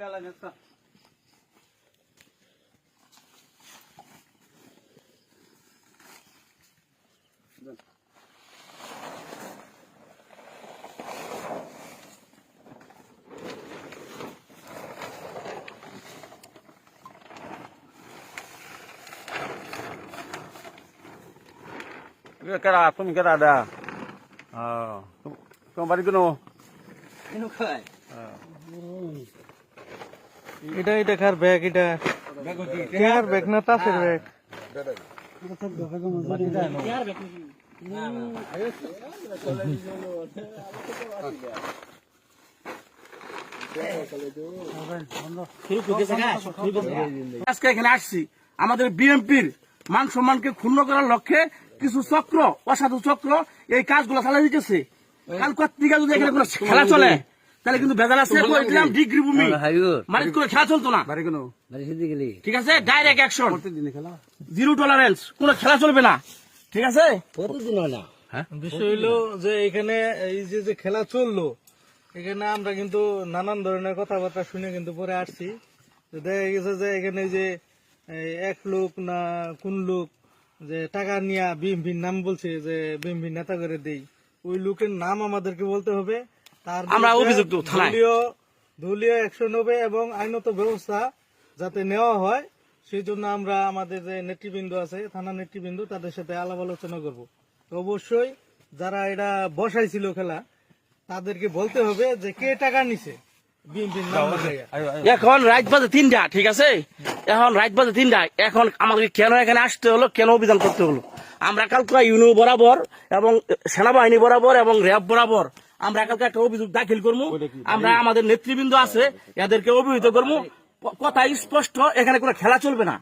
వేళ Nishtha cái là không cái là đà ờ không ini bán এটা এটা কার ব্যাগ এটা? কার ব্যাগ না তাসের ব্যাগ আজকে এখানে আসছি। আমাদের বিএনপির মান সম্মানকে ক্ষুণ্ণ করার লক্ষ্যে কিছু চক্র, অসাধু চক্র, এই কাজগুলো চালিয়ে দিতেছে। কাল কর্তিকা যদি এখানে খেলা চলে তাহলে কিন্তু বেজাল আছে ডিগ্রি ভূমি। মানে কোনো খেলা চলতো না। বাড়ি কোনো? ঠিক আছে? ডাইরেক্ট অ্যাকশন দিনে খেলা? জিরো টলারেন্স কোনো খেলা চলবে না। ঠিক আছে? বিষয় হইল যে এখানে এই যে যে খেলা চলল এখানে আমরা কিন্তু নানান ধরনের কথাবার্তা শুনে কিন্তু পরে আসছি। দেখা গেছে যে এখানে যে এই এক লোক না কোন লোক যে টাকা নিয়ে বিএমপির নাম বলছে যে বিএমপি নেতা করে দেই ওই লোকের নাম আমাদেরকে বলতে হবে। আমরা অভিযুক্ত থানায়। দলীয় অ্যাকশন হবে এবং আইনত ব্যবস্থা যাতে নেওয়া হয় সেই জন্য আমরা আমাদের যে নেতৃবৃন্দ আছে থানা নেতৃবৃন্দ তাদের সাথে আলাপ আলোচনা করব তো অবশ্যই যারা এটা বসাইছিল খেলা তাদেরকে বলতে হবে যে কে টাকা নিছে বিএনপির নাম বসাইয়া। এখন রাত বাজে তিনটা ঠিক আছে এখন রাত বাজে তিনটা এখন আমাদের কেন এখানে আসতে হলো কেন অভিযান করতে হলো আমরা কালকে ইউনিও বরাবর এবং সেনাবাহিনী বরাবর এবং র্যাব বরাবর আমরা কালকে একটা অভিযোগ দাখিল করব আমরা আমাদের নেতৃবৃন্দ আছে এদেরকে অভিহিত করব কথা স্পষ্ট এখানে কোনো খেলা চলবে না।